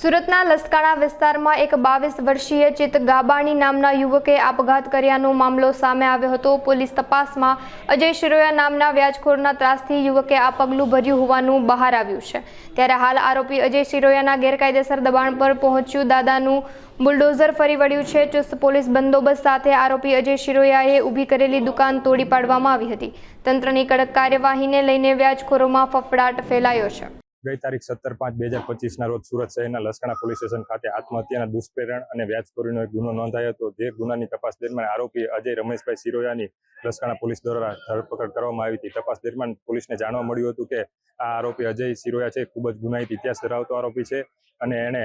સુરતના લસકાણા વિસ્તારમાં એક બાવીસ વર્ષીય ચિત ગાબાણી નામના યુવકે આપઘાત કર્યાનો મામલો સામે આવ્યો હતો. પોલીસ તપાસમાં અજય શિરોયા નામના વ્યાજખોરના ત્રાસથી યુવકે આ પગલું ભર્યું હોવાનું બહાર આવ્યું છે. ત્યારે હાલ આરોપી અજય શિરોયાના ગેરકાયદેસર દબાણ પર પહોંચ્યું. દાદાનું બુલડોઝર ફરી વળ્યું છે. ચુસ્ત પોલીસ બંદોબસ્ત સાથે આરોપી અજય શિરોયાએ ઊભી કરેલી દુકાન તોડી પાડવામાં આવી હતી. તંત્રની કડક કાર્યવાહીને લઈને વ્યાજખોરોમાં ફફડાટ ફેલાયો છે. ગઈ તારીખ સત્તર પાંચ બે હજાર પચીસના રોજ સુરત શહેરના લસકાણા પોલીસ સ્ટેશન ખાતે આત્મહત્યાના દુષ્પ્રેરણ અને વ્યાજખોરીનો એક ગુનો નોંધાયો હતો. જે ગુનાની તપાસ દરમિયાન આરોપી અજય રમેશભાઈ સિરોયાની લસકાણા પોલીસ દ્વારા ધરપકડ કરવામાં આવી હતી. તપાસ દરમિયાન પોલીસને જાણવા મળ્યું હતું કે આ આરોપી અજય સિરોયા છે. ખૂબ જ ગુનાહિત ઇતિહાસ ધરાવતો આરોપી છે અને એણે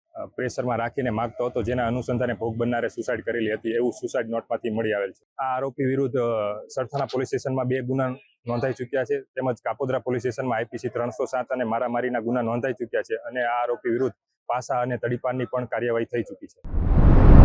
પ્રેશરમાં રાખીને માગતો હતો, જેના અનુસંધાને ભોગ બનનારે સુસાઇડ કરેલી હતી, એવું સુસાઇડ નોટમાંથી મળી આવેલ છે. આ આરોપી વિરુદ્ધ સરથાણા પોલીસ સ્ટેશનમાં બે ગુના નોંધાઈ ચૂક્યા છે, તેમજ કાપોદ્રા પોલીસ સ્ટેશનમાં આઈપીસી ત્રણસો સાત અને મારામારીના ગુના નોંધાઈ ચૂક્યા છે, અને આ આરોપી વિરુદ્ધ પાસા અને તડીપારની પણ કાર્યવાહી થઈ ચૂકી છે.